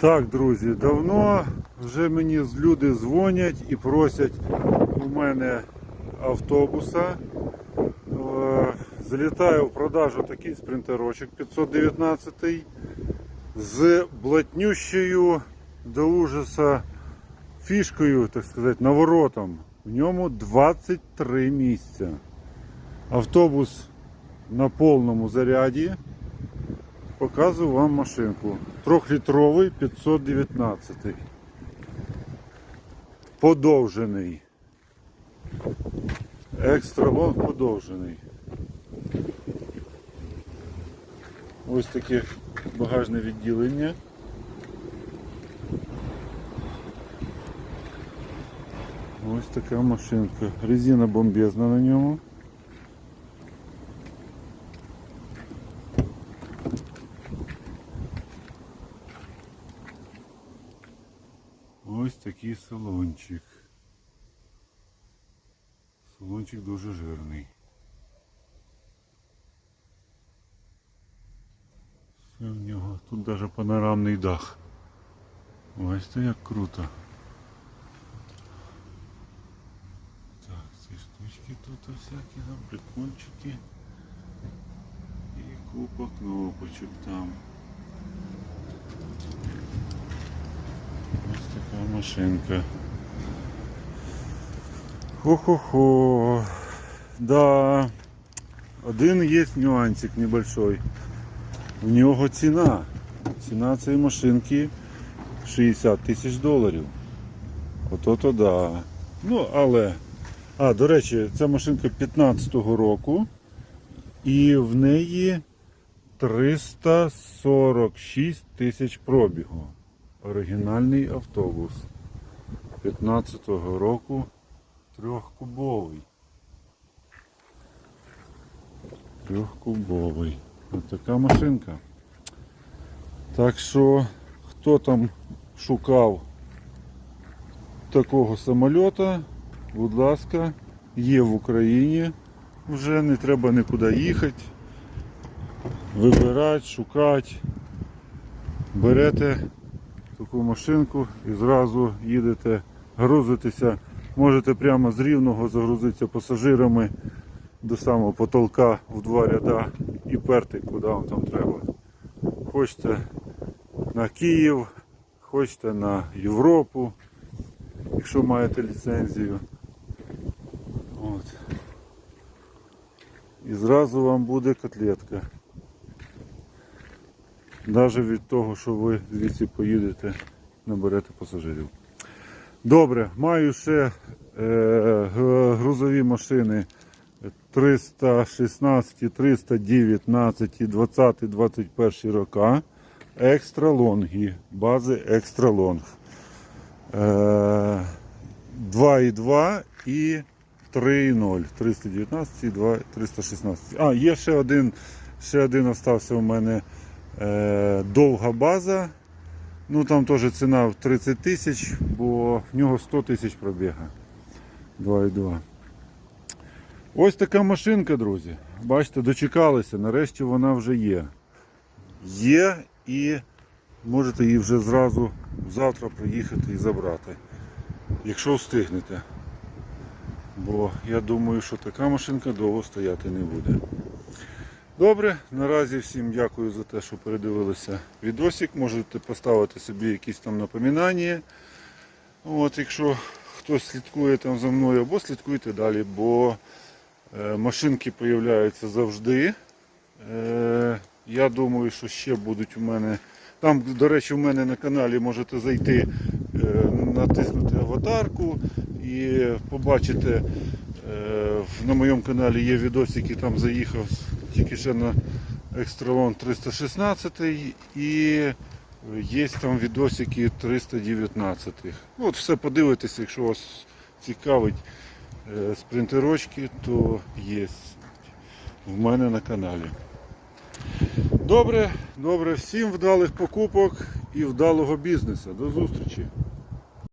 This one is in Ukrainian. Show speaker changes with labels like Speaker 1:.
Speaker 1: Так, друзі, давно вже мені люди дзвонять і просять у мене автобуса. Е, Залітає в продажу такий спринтерочок 519 з блатнющою до ужаса фішкою, так сказати, наворотом. В ньому 23 місця. Автобус на повному заряді. Показую вам машинку. Трьохлітровий 519. Подовжений. Екстралонг подовжений. Ось таке багажне відділення. Ось така машинка. Резина бомбезна на ньому. Ось такий салончик. Салончик дуже жирний. Все в нього. Тут даже панорамний дах. Ось це як круто. Так, ці штучки тут всякі там прикольчики. І купа кнопочок там. Ось така машинка. Хо-хо-хо. Да. Один є нюансик небольшой. У нього ціна. Ціна цієї машинки 60 тисяч доларів. Ото то да. Ну, але. А, до речі, ця машинка 15-го року. І в неї 346 тисяч пробігу. Оригінальний автобус 15-го року трьохкубовий. Трьохкубовий. Ось така машинка. Так що, хто там шукав такого самольота, будь ласка, є в Україні. Вже не треба нікуди їхати. Вибирати, шукати. Берете таку машинку і зразу їдете грузитися. Можете прямо з рівного загрузитися пасажирами до самого потолка в два ряда і перти, куди вам там треба. Хочете на Київ, хочете на Європу, якщо маєте ліцензію. От. І зразу вам буде котлетка. Навіть від того, що ви звідси поїдете, наберете пасажирів. Добре, маю ще е, грузові машини 316, 319, 20, 21 рока. Екстра лонги, бази екстра лонг. Е, 2,2 і 3,0. 319 і 2, 316. А, є ще один, ще один остався у мене довга база. Ну там теж ціна в 30 тисяч, бо в нього 100 тисяч пробіга. 2,2. Ось така машинка, друзі. Бачите, дочекалися, нарешті вона вже є. Є і можете її вже зразу завтра приїхати і забрати. Якщо встигнете. Бо я думаю, що така машинка довго стояти не буде. Добре, наразі всім дякую за те, що передивилися відосик. Можете поставити собі якісь там напоминання. От, якщо хтось слідкує там за мною, або слідкуйте далі, бо е, машинки з'являються завжди. Е, я думаю, що ще будуть у мене. Там, до речі, у мене на каналі можете зайти, е, натиснути аватарку і побачите. На моєму каналі є відос, який там заїхав тільки ще на Екстралон 316 і є там відосики 319. Ну, От все подивитися, якщо вас цікавить е, спринтерочки, то є в мене на каналі. Добре, добре, всім вдалих покупок і вдалого бізнесу. До зустрічі!